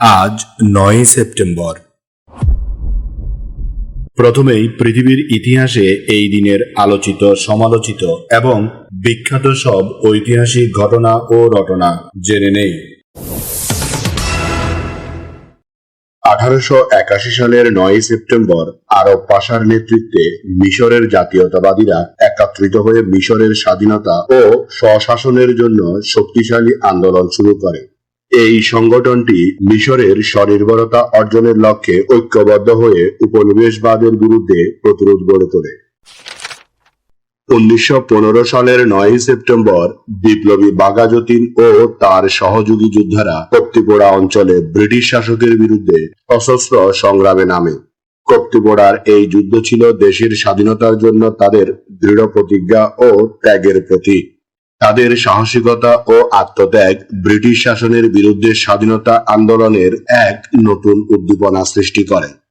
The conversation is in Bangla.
আজ নয় সেপ্টেম্বর। প্রথমেই পৃথিবীর ইতিহাসে এই দিনের আলোচিত, সমালোচিত এবং বিখ্যাত সব ঐতিহাসিক ঘটনা ও রটনা জেনে নেই। আঠারোশো একাশি সালের নয় সেপ্টেম্বর আরব পাশার নেতৃত্বে মিশরের জাতীয়তাবাদীরা একত্রিত হয়ে মিশরের স্বাধীনতা ও স্বশাসনের জন্য শক্তিশালী আন্দোলন শুরু করে। এই সংগঠনটি মিশরের স্বনির্ভরতা অর্জনের লক্ষ্যে ঐক্যবদ্ধ হয়ে উপনিবেশবাদের বিরুদ্ধে প্রতিরোধ গড়ে তোলে। উনিশশো পনেরো সালের নয় সেপ্টেম্বর বিপ্লবী বাগাজতিন ও তার সহযোগী যোদ্ধারা কপ্তিপোড়া অঞ্চলে ব্রিটিশ শাসকের বিরুদ্ধে সশস্ত্র সংগ্রামে নামে। কপ্তিপোড়ার এই যুদ্ধ ছিল দেশের স্বাধীনতার জন্য তাদের দৃঢ় প্রতিজ্ঞা ও ত্যাগের প্রতীক। তাদের সাহসিকতা ও আত্মত্যাগ ব্রিটিশ শাসনের বিরুদ্ধে স্বাধীনতা আন্দোলনের এক নতুন উদ্দীপনা সৃষ্টি করে।